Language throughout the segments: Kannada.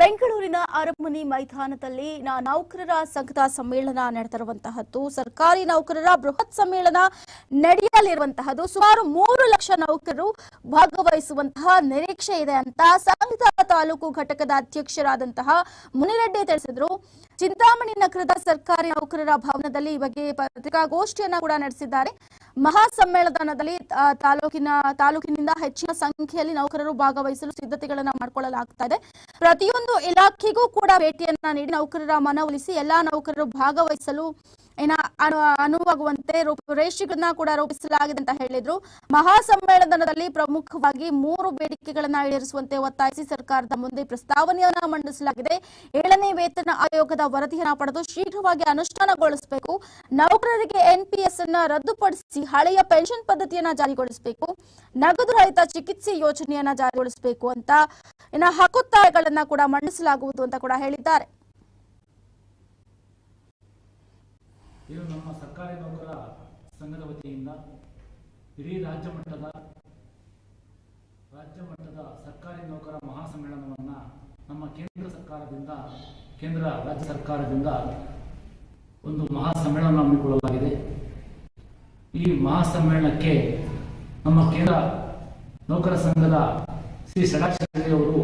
ಬೆಂಗಳೂರಿನ ಅರಮನೆ ಮೈದಾನದಲ್ಲಿ ನೌಕರರ ಸಂಘದ ಸಮ್ಮೇಳನ ನಡೆದಿರುವಂತಹದ್ದು. ಸರ್ಕಾರಿ ನೌಕರರ ಬೃಹತ್ ಸಮ್ಮೇಳನ ನಡೆಯಲಿರುವಂತಹದ್ದು. ಸುಮಾರು ಮೂರು ಲಕ್ಷ ನೌಕರರು ಭಾಗವಹಿಸುವಂತಹ ನಿರೀಕ್ಷೆ ಇದೆ ಅಂತ ಸಂಘದ ತಾಲೂಕು ಘಟಕದ ಅಧ್ಯಕ್ಷರಾದಂತಹ ಮುನಿರೆಡ್ಡಿ ತಿಳಿಸಿದ್ರು. ಚಿಂತಾಮಣಿ ನಗರದ ಸರ್ಕಾರಿ ನೌಕರರ ಭವನದಲ್ಲಿ ಈ ಬಗ್ಗೆ ಪತ್ರಿಕಾಗೋಷ್ಠಿಯನ್ನ ಕೂಡ ನಡೆಸಿದ್ದಾರೆ. ಮಹಾ ಸಮ್ಮೇಳನದಲ್ಲಿ ಆ, ತಾಲೂಕಿನ ತಾಲೂಕಿನಿಂದ ಹೆಚ್ಚಿನ ಸಂಖ್ಯೆಯಲ್ಲಿ ನೌಕರರು ಭಾಗವಹಿಸಲು ಸಿದ್ಧತೆಗಳನ್ನ ಮಾಡಿಕೊಳ್ಳಲಾಗ್ತಾ ಇದೆ ಪ್ರತಿಯೊಂದು ಇಲಾಖೆಗೂ ಕೂಡ ಭೇಟಿಯನ್ನ ನೀಡಿ ನೌಕರರ ಮನವೊಲಿಸಿ ಎಲ್ಲಾ ನೌಕರರು ಭಾಗವಹಿಸಲು ಏನ ಅನು, ಅನುವಾಗುವಂತೆ ರೂಪುರೇಷೆಗಳನ್ನ ಕೂಡ ರೂಪಿಸಲಾಗಿದೆ ಅಂತ ಹೇಳಿದ್ರು. ಮಹಾಸಮ್ಮೇಳನದಲ್ಲಿ ಪ್ರಮುಖವಾಗಿ ಮೂರು ಬೇಡಿಕೆಗಳನ್ನ ಈಡೇರಿಸುವಂತೆ ಒತ್ತಾಯಿಸಿ ಸರ್ಕಾರದ ಮುಂದೆ ಪ್ರಸ್ತಾವನೆಯನ್ನ ಮಂಡಿಸಲಾಗಿದೆ. ಏಳನೇ ವೇತನ ಆಯೋಗದ ವರದಿಯನ್ನ ಪಡೆದು ಶೀಘ್ರವಾಗಿ ಅನುಷ್ಠಾನಗೊಳಿಸಬೇಕು. ನೌಕರರಿಗೆ ಎನ್ಪಿಎಸ್ ಅನ್ನ ರದ್ದುಪಡಿಸಿ ಹಳೆಯ ಪೆನ್ಷನ್ ಪದ್ಧತಿಯನ್ನ ಜಾರಿಗೊಳಿಸಬೇಕು. ನಗದು ರಹಿತ ಚಿಕಿತ್ಸೆ ಯೋಜನೆಯನ್ನ ಜಾರಿಗೊಳಿಸಬೇಕು ಅಂತ ಇನ್ನ ಹಕ್ಕೊತ್ತಾಯಗಳನ್ನ ಕೂಡ ಮಂಡಿಸಲಾಗುವುದು ಅಂತ ಕೂಡ ಹೇಳಿದ್ದಾರೆ. ಇದು ನಮ್ಮ ಸರ್ಕಾರಿ ನೌಕರ ಸಂಘದ ವತಿಯಿಂದ ಇಡೀ ರಾಜ್ಯ ಮಟ್ಟದ ರಾಜ್ಯ ಮಟ್ಟದ ಸರ್ಕಾರಿ ನೌಕರ ಮಹಾಸಮ್ಮೇಳನವನ್ನು ನಮ್ಮ ಕೇಂದ್ರ ಸರ್ಕಾರದಿಂದ, ಕೇಂದ್ರ ರಾಜ್ಯ ಸರ್ಕಾರದಿಂದ ಒಂದು ಮಹಾಸಮ್ಮೇಳನ ಹಮ್ಮಿಕೊಳ್ಳಲಾಗಿದೆ. ಈ ಮಹಾಸಮ್ಮೇಳನಕ್ಕೆ ನಮ್ಮ ಕೇಂದ್ರ ನೌಕರ ಸಂಘದ ಶ್ರೀ ಷಡಾಕ್ಷರಿ ಅವರು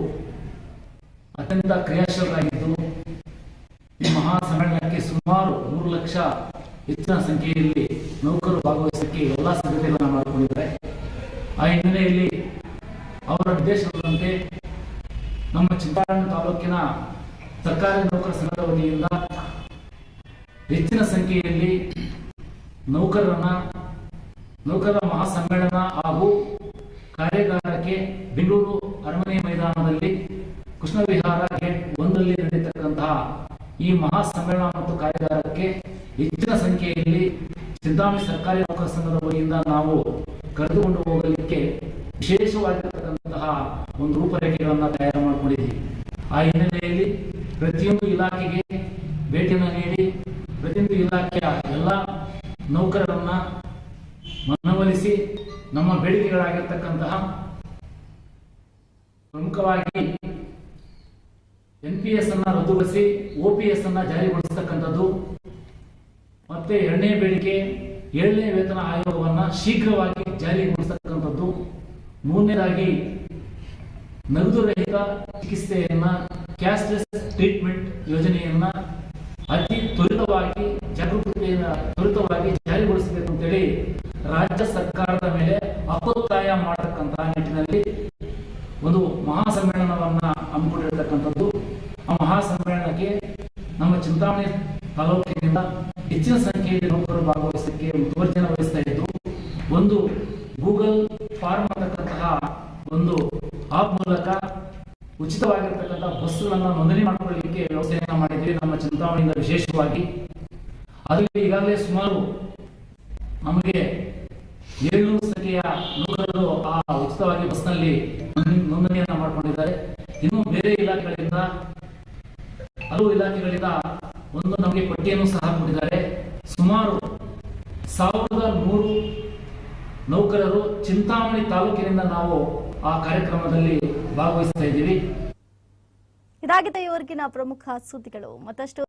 ಅತ್ಯಂತ ಕ್ರಿಯಾಶೀಲರಾಗಿದ್ದು ಈ ಮಹಾ ಸಮ್ಮೇಳನಕ್ಕೆ ಸುಮಾರು ಮೂರು ಲಕ್ಷ ಹೆಚ್ಚಿನ ಸಂಖ್ಯೆಯಲ್ಲಿ ನೌಕರರು ಭಾಗವಹಿಸಲಿಕ್ಕೆ ಎಲ್ಲ ಸಿದ್ಧತೆಗಳನ್ನು ಮಾಡಿಕೊಂಡಿದ್ದಾರೆ. ಆ ಹಿನ್ನೆಲೆಯಲ್ಲಿ ಅವರ ನಿರ್ದೇಶನದಂತೆ ನಮ್ಮ ಚಿಂತಾಮಣಿ ತಾಲೂಕಿನ ಸರ್ಕಾರಿ ನೌಕರ ಸಂಘದ ವತಿಯಿಂದ ಹೆಚ್ಚಿನ ಸಂಖ್ಯೆಯಲ್ಲಿ ನೌಕರರನ್ನ, ನೌಕರರ ಮಹಾಸಮ್ಮೇಳನ ಹಾಗೂ ಕಾರ್ಯಾಗಾರಕ್ಕೆ ಬೆಂಗಳೂರು ಅರಮನೆ ಮೈದಾನದಲ್ಲಿ ಕೃಷ್ಣ ವಿಹಾರ ಗೇಟ್ ಒಂದರಲ್ಲಿ ನಡೆಯತಕ್ಕಂತಹ ಈ ಮಹಾ ಸಮ್ಮೇಳನ ಮತ್ತು ಕಾರ್ಯಾಗಾರಕ್ಕೆ ಹೆಚ್ಚಿನ ಸಂಖ್ಯೆಯಲ್ಲಿ ಚಿಂತಾಮಣಿ ಸರ್ಕಾರಿ ನೌಕರ ಸಂಘದ ನಾವು ಕರೆದುಕೊಂಡು ಹೋಗಲಿಕ್ಕೆ ವಿಶೇಷವಾಗಿರತಕ್ಕಂತಹ ಒಂದು ರೂಪರೇಖೆಗಳನ್ನು ತಯಾರು ಮಾಡಿಕೊಂಡಿದ್ದೀವಿ. ಆ ಹಿನ್ನೆಲೆಯಲ್ಲಿ ಪ್ರತಿಯೊಂದು ಇಲಾಖೆಗೆ ಭೇಟಿಯನ್ನು ನೀಡಿ, ಪ್ರತಿಯೊಂದು ಇಲಾಖೆಯ ಎಲ್ಲ ನೌಕರರನ್ನ ಮನವೊಲಿಸಿ ನಮ್ಮ ಬೇಡಿಕೆಗಳಾಗಿರ್ತಕ್ಕಂತಹ ಪ್ರಮುಖವಾಗಿ ಎನ್ ಪಿ ಎಸ್ ಅನ್ನ ರದ್ದುಗೊಳಿಸಿ ಒ ಅನ್ನ ಜಾರಿಗೊಳಿಸತಕ್ಕಂಥದ್ದು. ಮತ್ತೆ ಎರಡನೇ ಬೇಡಿಕೆ, ಏಳನೇ ವೇತನ ಆಯೋಗವನ್ನ ಶೀಘ್ರವಾಗಿ ಜಾರಿಗೊಳಿಸತಕ್ಕಂಥದ್ದು. ಮೂರನೇದಾಗಿ, ನಗದು ರಹಿತ ಚಿಕಿತ್ಸೆಯನ್ನ ಕ್ಯಾಶ್ಲೆಸ್ ಟ್ರೀಟ್ಮೆಂಟ್ ಯೋಜನೆಯನ್ನ ಅತಿ ತ್ವರಿತವಾಗಿ ಜಾಗೃತಿಯನ್ನ ತ್ವರಿತವಾಗಿ ಜಾರಿಗೊಳಿಸಬೇಕು ಅಂತೇಳಿ ರಾಜ್ಯ ಸರ್ಕಾರದ ಮೇಲೆ ಅಪೊತ್ತಾಯ ಮಾಡತಕ್ಕಂತಹ ನಿಟ್ಟಿನಲ್ಲಿ ಒಂದು ಮಹಾಸಮ್ಮೇಳನವನ್ನ ಹಮ್ಮಿಕೊಂಡಿರತಕ್ಕಂಥದ್ದು ಆ ಮಹಾಸಮ್ಮೇಳನಕ್ಕೆ ನಮ್ಮ ಚಿಂತಾಮಣಿ ತಾಲೂಕಿನಿಂದ ಹೆಚ್ಚಿನ ಸಂಖ್ಯೆಯಲ್ಲಿ ನೌಕರರು ಭಾಗವಹಿಸಲಿಕ್ಕೆ ಮುತುವರ್ಜನ ವಹಿಸ್ತಾ ಇದ್ದು ಒಂದು ಗೂಗಲ್ ಫಾರ್ಮ್ ಆಗತಕ್ಕಂತಹ ಒಂದು ಆಪ್ ಮೂಲಕ ಉಚಿತವಾಗಿರ್ತಕ್ಕಂಥ ಬಸ್ಸುಗಳನ್ನು ನೋಂದಣಿ ಮಾಡಿಕೊಳ್ಳಲಿಕ್ಕೆ ವ್ಯವಸ್ಥೆಯನ್ನು ಮಾಡಿದ್ವಿ ನಮ್ಮ ಚಿಂತಾಮಣಿಯಿಂದ ವಿಶೇಷವಾಗಿ. ಅದು ಈಗಾಗಲೇ ಸುಮಾರು ನಮಗೆ ಏಳ್ನೂರು ಸಂಖ್ಯೆಯ ನೌಕರರು ಆ ಉಚಿತವಾಗಿ ಬಸ್ನಲ್ಲಿ ನೋಂದಣಿಯನ್ನ ಮಾಡಿಕೊಂಡಿದ್ದಾರೆ. ಇನ್ನು ಬೇರೆ ಇಲಾಖೆಗಳಿಂದ ಹಲವು ಇಲಾಖೆಗಳಿಂದ ಒಂದು ನಮಗೆ ಪಟ್ಟಿಯನ್ನು ಸಹ ಕೊಟ್ಟಿದ್ದಾರೆ. ಸುಮಾರು ಸಾವಿರದ ನೂರು ನೌಕರರು ಚಿಂತಾಮಣಿ ತಾಲೂಕಿನಿಂದ ನಾವು ಆ ಕಾರ್ಯಕ್ರಮದಲ್ಲಿ ಭಾಗವಹಿಸ್ತಾ ಇದ್ದೀವಿ. ಇದಾಗಿದೆ ಇವರೆಗಿನ ಪ್ರಮುಖ ಸುದ್ದಿಗಳು ಮತ್ತಷ್ಟು